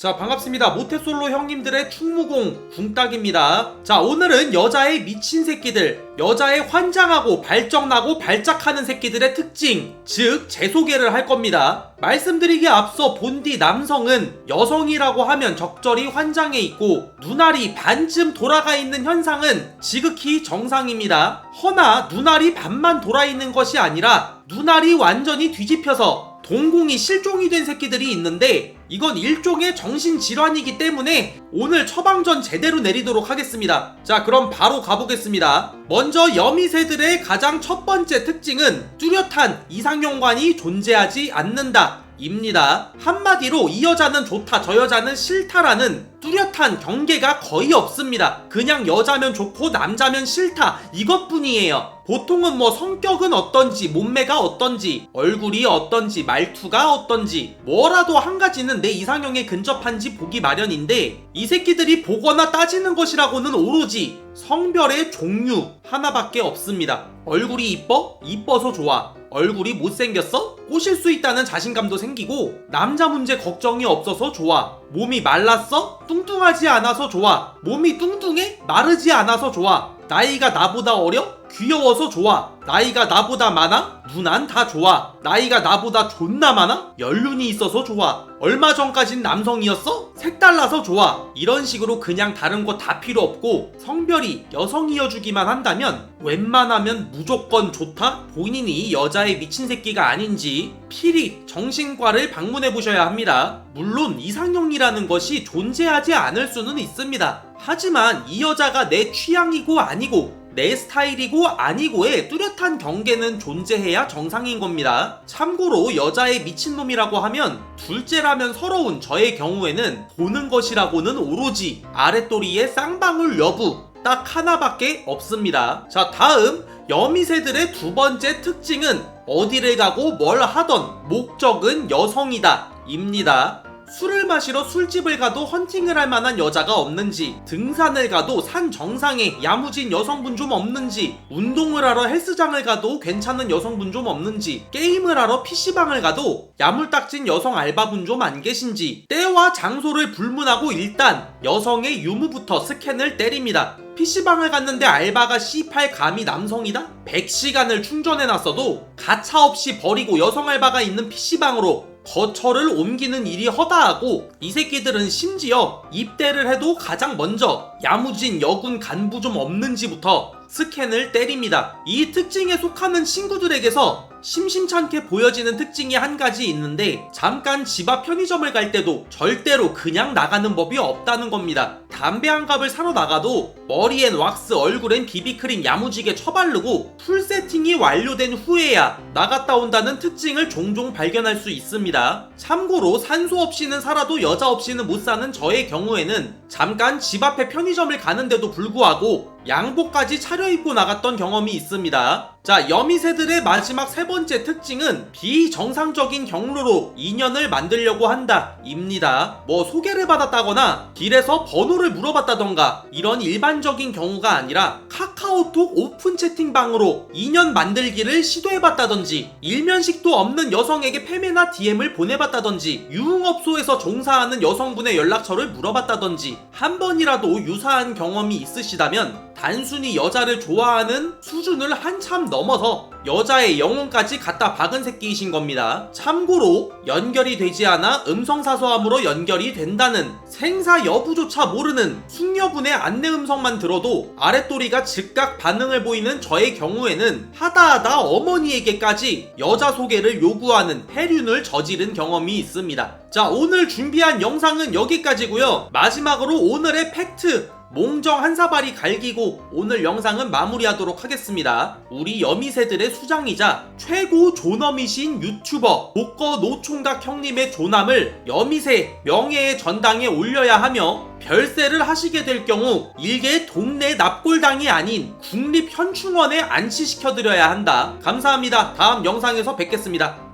자 반갑습니다. 모태솔로 형님들의 충무공 궁딱입니다. 자 오늘은 여자의 미친 새끼들 여자의 환장하고 발정나고 발작하는 새끼들의 특징 즉 제 소개를 할 겁니다. 말씀드리기에 앞서 본디 남성은 여성이라고 하면 적절히 환장해 있고 눈알이 반쯤 돌아가 있는 현상은 지극히 정상입니다. 허나 눈알이 반만 돌아 있는 것이 아니라 눈알이 완전히 뒤집혀서 동공이 실종이 된 새끼들이 있는데 이건 일종의 정신질환이기 때문에 오늘 처방전 제대로 내리도록 하겠습니다. 자, 그럼 바로 가보겠습니다. 먼저 여미새들의 가장 첫 번째 특징은 뚜렷한 이상형관이 존재하지 않는다. 입니다. 한마디로 이 여자는 좋다, 저 여자는 싫다라는 뚜렷한 경계가 거의 없습니다. 그냥 여자면 좋고 남자면 싫다 이것뿐이에요. 보통은 뭐 성격은 어떤지, 몸매가 어떤지, 얼굴이 어떤지, 말투가 어떤지 뭐라도 한 가지는 내 이상형에 근접한지 보기 마련인데 이 새끼들이 보거나 따지는 것이라고는 오로지 성별의 종류 하나밖에 없습니다. 얼굴이 이뻐? 이뻐서 좋아. 얼굴이 못생겼어? 꼬실 수 있다는 자신감도 생기고 남자 문제 걱정이 없어서 좋아. 몸이 말랐어? 뚱뚱하지 않아서 좋아. 몸이 뚱뚱해? 마르지 않아서 좋아. 나이가 나보다 어려? 귀여워서 좋아. 나이가 나보다 많아? 누난 다 좋아. 나이가 나보다 존나 많아? 연륜이 있어서 좋아. 얼마 전까진 남성이었어? 색달라서 좋아. 이런 식으로 그냥 다른 거 다 필요 없고 성별이 여성이어주기만 한다면 웬만하면 무조건 좋다? 본인이 여자의 미친 새끼가 아닌지 필히 정신과를 방문해 보셔야 합니다. 물론 이상형이라는 것이 존재하지 않을 수는 있습니다. 하지만 이 여자가 내 취향이고 아니고 내 스타일이고 아니고의 뚜렷한 경계는 존재해야 정상인 겁니다. 참고로 여자의 미친놈이라고 하면 둘째라면 서러운 저의 경우에는 보는 것이라고는 오로지 아랫도리의 쌍방울 여부 딱 하나밖에 없습니다. 자, 다음 여미새들의 두 번째 특징은 어디를 가고 뭘 하던 목적은 여성이다. 입니다. 술을 마시러 술집을 가도 헌팅을 할 만한 여자가 없는지, 등산을 가도 산 정상에 야무진 여성분 좀 없는지, 운동을 하러 헬스장을 가도 괜찮은 여성분 좀 없는지, 게임을 하러 PC방을 가도 야물딱진 여성 알바분 좀 안 계신지, 때와 장소를 불문하고 일단 여성의 유무부터 스캔을 때립니다. PC방을 갔는데 알바가 C8 감이 남성이다? 100시간을 충전해놨어도 가차없이 버리고 여성 알바가 있는 PC방으로 거처를 옮기는 일이 허다하고 이 새끼들은 심지어 입대를 해도 가장 먼저 야무진 여군 간부 좀 없는지부터 스캔을 때립니다. 이 특징에 속하는 친구들에게서 심심찮게 보여지는 특징이 한 가지 있는데 잠깐 집 앞 편의점을 갈 때도 절대로 그냥 나가는 법이 없다는 겁니다. 담배 한 갑을 사러 나가도 머리엔 왁스, 얼굴엔 비비크림 야무지게 쳐바르고 풀 세팅이 완료된 후에야 나갔다 온다는 특징을 종종 발견할 수 있습니다. 참고로 산소 없이는 살아도 여자 없이는 못 사는 저의 경우에는 잠깐 집 앞에 편의점을 가는데도 불구하고 양복까지 차려입고 나갔던 경험이 있습니다. 자, 여미새들의 마지막 세 번째 특징은 비정상적인 경로로 인연을 만들려고 한다. 입니다. 뭐 소개를 받았다거나 길에서 번호를 물어봤다던가 이런 일반 적인 경우가 아니라 카카오톡 오픈 채팅방으로 인연 만들기를 시도해봤다든지 일면식도 없는 여성에게 페메나 DM을 보내봤다든지 유흥업소에서 종사하는 여성분의 연락처를 물어봤다든지 한 번이라도 유사한 경험이 있으시다면 단순히 여자를 좋아하는 수준을 한참 넘어서 여자의 영혼까지 갖다 박은 새끼이신 겁니다. 참고로 연결이 되지 않아 음성사서함으로 연결이 된다는 생사 여부조차 모르는 숙녀분의 안내 음성만 들어도 아랫도리가 즉각 반응을 보이는 저의 경우에는 하다하다 어머니에게까지 여자 소개를 요구하는 폐륜을 저지른 경험이 있습니다. 자, 오늘 준비한 영상은 여기까지고요. 마지막으로 오늘의 팩트 몽정 한 사발이 갈기고 오늘 영상은 마무리하도록 하겠습니다. 우리 여미새들의 수장이자 최고 존엄이신 유튜버 복거 노총각 형님의 존함을 여미새 명예의 전당에 올려야 하며 별세를 하시게 될 경우 일개 동네 납골당이 아닌 국립현충원에 안치시켜드려야 한다. 감사합니다. 다음 영상에서 뵙겠습니다.